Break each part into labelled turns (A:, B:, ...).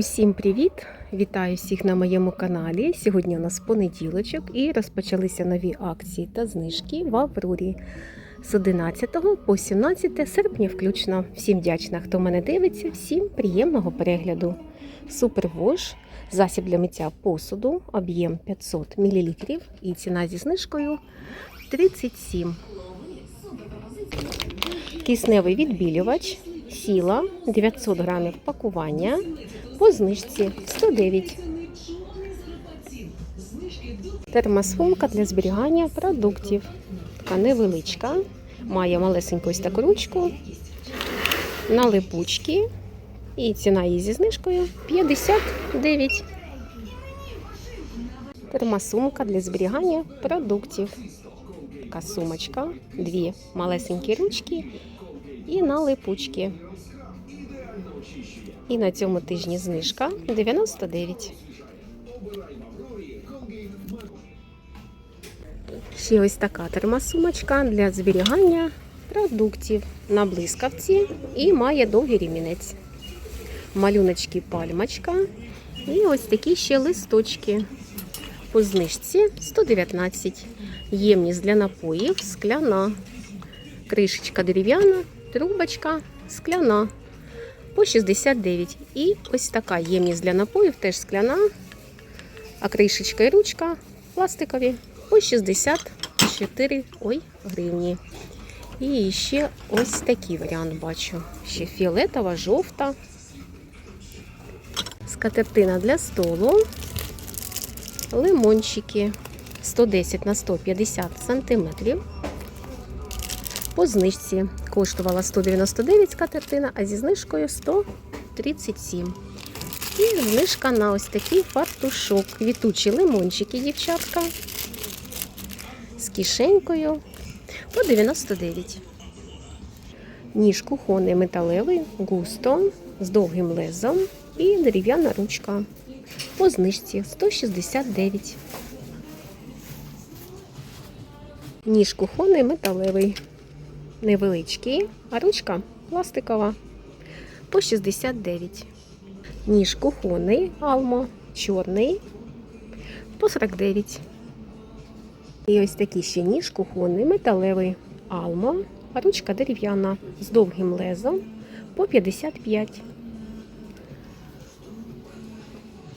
A: Усім привіт! Вітаю всіх на моєму каналі. Сьогодні у нас понеділочок і розпочалися нові акції та знижки в Аврорі з 11 по 17 серпня включно. Всім вдячна, хто мене дивиться, всім приємного перегляду. Супервош, засіб для миття посуду, об'єм 500 мл і ціна зі знижкою 37. Кисневий відбілювач, сіла 900 грамів пакування по знижці 109. Термосфумка для зберігання продуктів. Така невеличка. Має малесеньку ось таку ручку на липучки. І ціна її зі знижкою 59. Термосумка для зберігання продуктів. Така сумочка, дві малесенькі ручки і на липучки. І на цьому тижні знижка 99. Ще ось така термосумочка для зберігання продуктів на блискавці і має довгий рімінець. Малюночки пальмочка. І ось такі ще листочки. По знижці 119. Ємність для напоїв скляна. Кришечка дерев'яна, трубочка скляна по 69. І ось така ємність для напоїв, теж скляна, а кришечка і ручка пластикові по 64 ой, гривні. І ще ось такий варіант бачу. Ще фіолетова, жовта. Скатертина для столу. Лимончики 110 на 150 сантиметрів. По знижці коштувала 199 скатертина, а зі знижкою 137. І знижка на ось такий фартушок. Квітучі лимончики, дівчатка. З кишенькою по 99. Ніж кухонний металевий, густо, з довгим лезом і дерев'яна ручка. По знижці 169. Ніж кухонний металевий. Невеличкий, а ручка пластикова по 69. Ніж кухонний Алмо, чорний по 49. І ось такий ще ніж кухонний металевий Алмо, а ручка дерев'яна з довгим лезом по 55.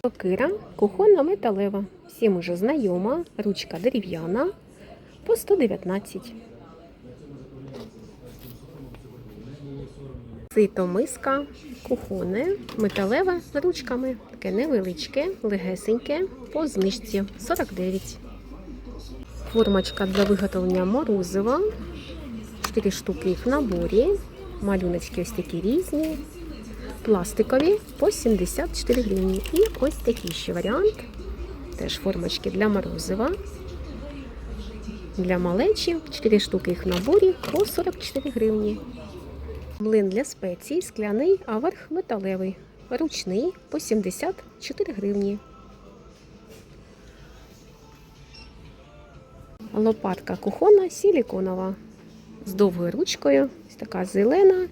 A: Сокира кухонна металева. Всім уже знайома. Ручка дерев'яна по 119. Сито миска, кухонне, металеве з ручками. Таке невеличке, легесеньке, по знижці 49. Формочка для виготовлення морозива. 4 штуки їх в наборі. Малюночки ось такі різні. Пластикові по 74 гривні. І ось такий ще варіант. Теж формочки для морозива. Для малечі 4 штуки їх в наборі по 44 гривні. Млин для спецій скляний, а верх металевий. Ручний по 74 гривні. Лопатка кухонна силіконова. З довгою ручкою. Ось така зелена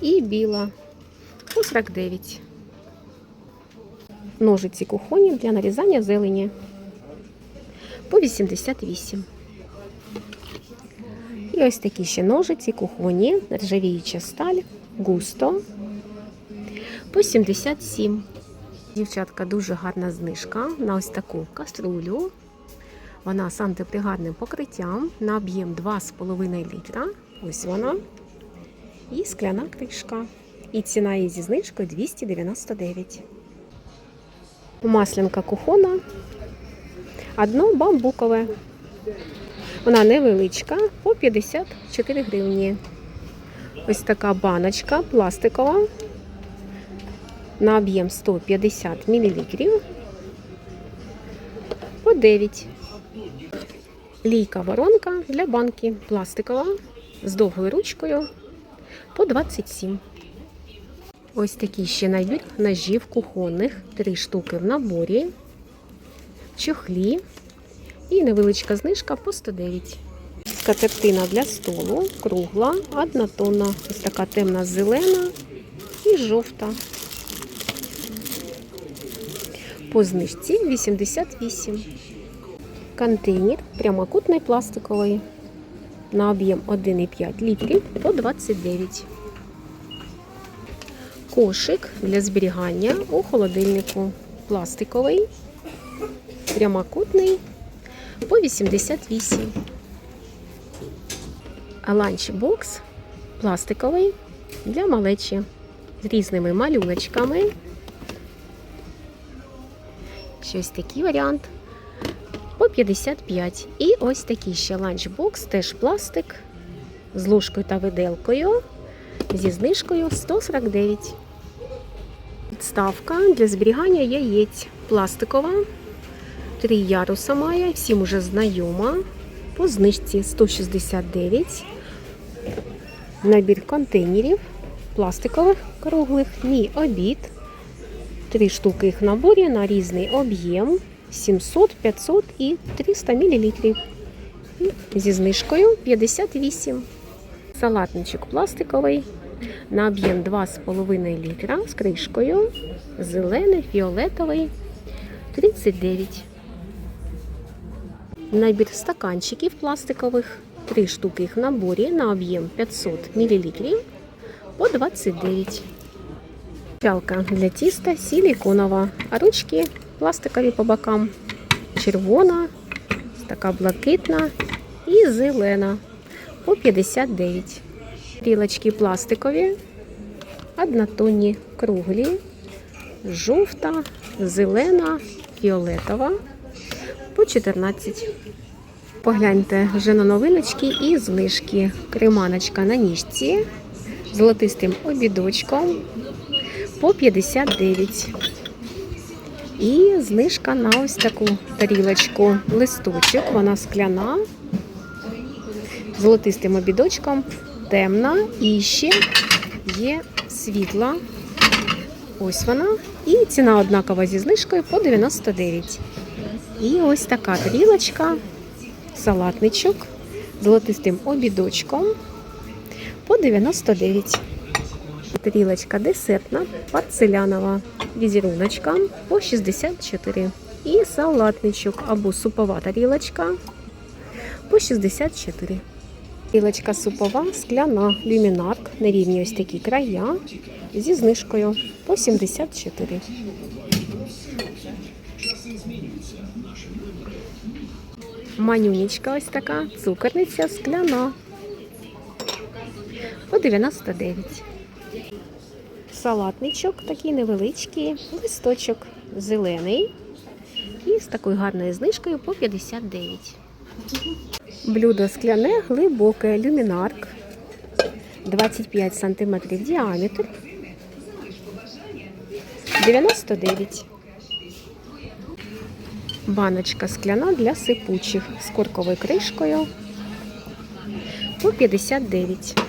A: і біла. По 49. Ножиці кухонні для нарізання зелені. По 88. І ось такі ще ножиці, кухонні, нержавіюча сталь, густо по 77. Дівчатка, дуже гарна знижка на ось таку каструлю. Вона з антипригарним покриттям на об'єм 2,5 літра. Ось вона. І скляна кришка. І ціна її зі знижкою 299. Маслянка кухона. Одно бамбукове. Вона невеличка, по 54 гривні. Ось така баночка пластикова на об'єм 150 мл. По 9. Лійка воронка для банки пластикова з довгою ручкою по 27. Ось такий ще набір ножів кухонних. Три штуки в наборі, чохлі і невеличка знижка по 109. Скатертина для столу, кругла, однотонна. Ось така темна зелена і жовта. По знижці 88. Контейнер прямокутний пластиковий на об'єм 1,5 літрів по 29. Кошик для зберігання у холодильнику пластиковий, прямокутний по 88. А ланчбокс пластиковий для малечі з різними малюночками. Щось такий варіант по 55. І ось такий ще ланчбокс, теж пластик з ложкою та виделкою зі знижкою 149. Підставка для зберігання яєць пластикова. Три яруса має, всім уже знайома. По знижці 169. Набір контейнерів пластикових круглих, мій обід. Три штуки їх наборі на різний об'єм 700, 500 і 300 мл. Зі знижкою 58. Салатничок пластиковий на об'єм 2,5 літра з кришкою. Зелений, фіолетовий 39. Набір стаканчиків пластикових. Три штуки їх в наборі на об'єм 500 мл по 29. Пялка для тіста силіконова, а ручки пластикові по бокам. Червона, така блакитна і зелена по 59. Рілочки пластикові, однотонні, круглі, жовта, зелена, фіолетова по 14. Погляньте вже на новиночки і знижки. Креманочка на ніжці з золотистим обідочком по 59. І знижка на ось таку тарілочку. Листочок, вона скляна, з золотистим обідочком, темна і ще є світла. Ось вона. І ціна однакова зі знижкою по 99. І ось така тарілочка, салатничок з золотистим обідочком по 99. Тарілочка десертна, порцелянова, візеруночка по 64. І салатничок або супова тарілочка по 64. Тарілочка супова, скляна, люмінарк на рівні ось такі края зі знижкою по 74. Манюнічка ось така, цукерниця скляна по 99. Салатничок такий невеличкий, листочок зелений. І з такою гарною знижкою по 59. Блюдо скляне, глибоке, люмінарк. 25 см діаметр. 99. Баночка скляна для сипучих з корковою кришкою по 59.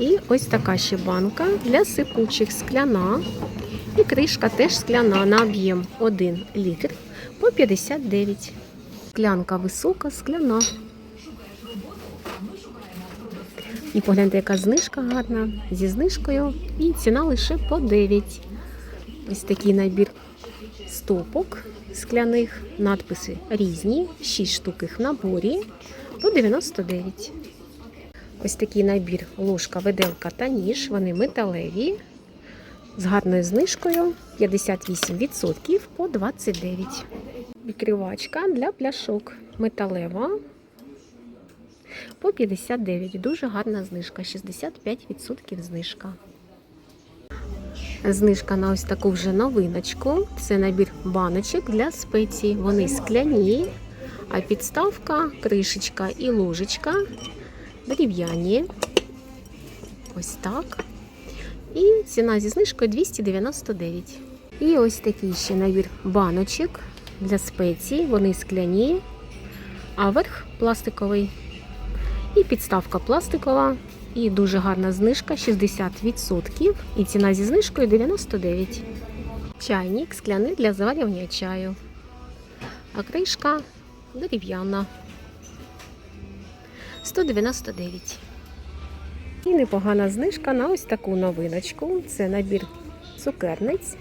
A: І ось така ще банка для сипучих скляна. І кришка теж скляна на об'єм 1 літр по 59. Склянка висока, скляна. І погляньте, яка знижка гарна зі знижкою. І ціна лише по 9. Ось такий набір стопок скляних, надписи різні, 6 штук їх в наборі по 99. Ось такий набір ложка, виделка та ніж. Вони металеві з гарною знижкою 58% по 29. Відкривачка для пляшок металева по 59. Дуже гарна знижка, 65% знижка. Знижка на ось таку вже новиночку. Це набір баночок для спецій. Вони скляні, а підставка, кришечка і ложечка дерев'яні. Ось так. І ціна зі знижкою 299. І ось такий ще набір баночок для спецій. Вони скляні, а верх пластиковий. І підставка пластикова. І дуже гарна знижка 60%. І ціна зі знижкою 99. Чайник скляний для заварювання чаю. А кришка дерев'яна. 199. І непогана знижка на ось таку новиночку. Це набір цукерниць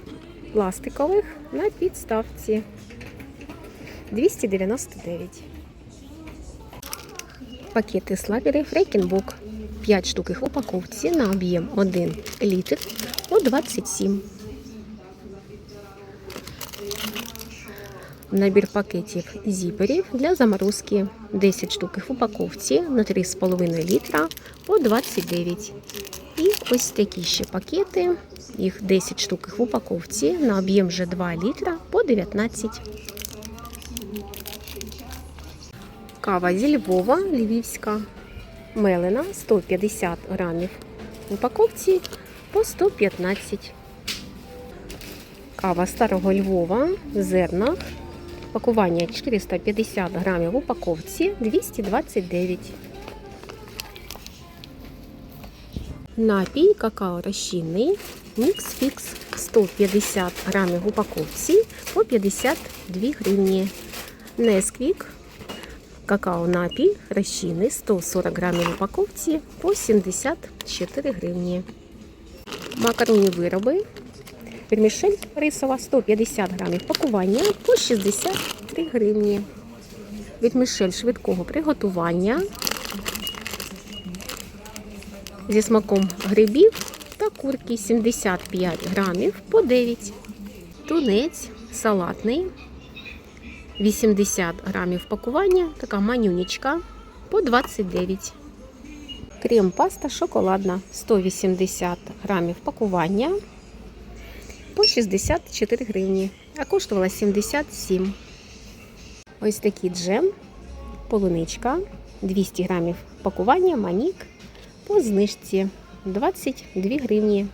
A: пластикових на підставці 299. Пакети слабери Фрейкенбок 5 штук їх в упаковці на об'єм 1 літр по 27. Набір пакетів зіперів для заморозки 10 штук їх в упаковці на 3,5 літра по 29. І ось такі ще пакети, їх 10 штук їх в упаковці на об'єм вже 2 літра по 19. Кава зі Львова, львівська, мелена 150 грамів в упаковці по 115. Кава старого Львова в зернах. Пакування 450 грамів в упаковці 229. Напій какао розчинний Мікс Фікс 150 грамів в упаковці по 52 гривні. Несквік какао напій розчинний 140 грамів упаковці по 74 гривні. Макаронні вироби Вермішель рисова 150 грамів пакування по 63 гривні. Вермішель швидкого приготування зі смаком грибів та курки 75 грамів по 9. Тунець салатний 80 грамів пакування, така манюнічка по 29. Крем паста шоколадна 180 грамів пакування по 64 гривні, а коштувала 77. Ось такий джем, полуничка, 200 грамів пакування, манік по знижці 22 гривні.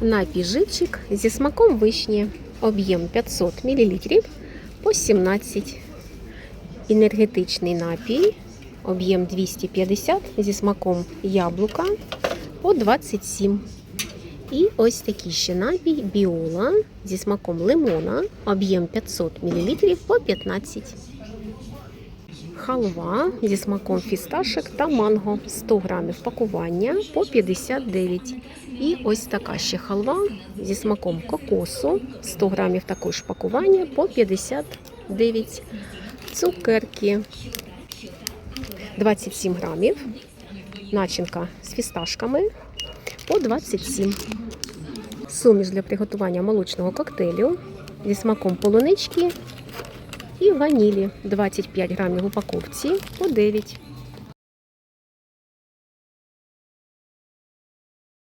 A: Напій живчик зі смаком вишні, об'єм 500 мл по 17. Енергетичний напій, об'єм 250 зі смаком яблука по 27. І ось такий ще напій біола зі смаком лимона, об'єм 500 мл по 15. Халва зі смаком фісташок та манго 100 грамів пакування по 59. І ось така ще халва зі смаком кокосу 100 грамів також пакування по 59. Цукерки 27 грамів. Начинка з фісташками по 27. Суміш для приготування молочного коктейлю зі смаком полунички і ванілі 25 грамів в упаковці по 9.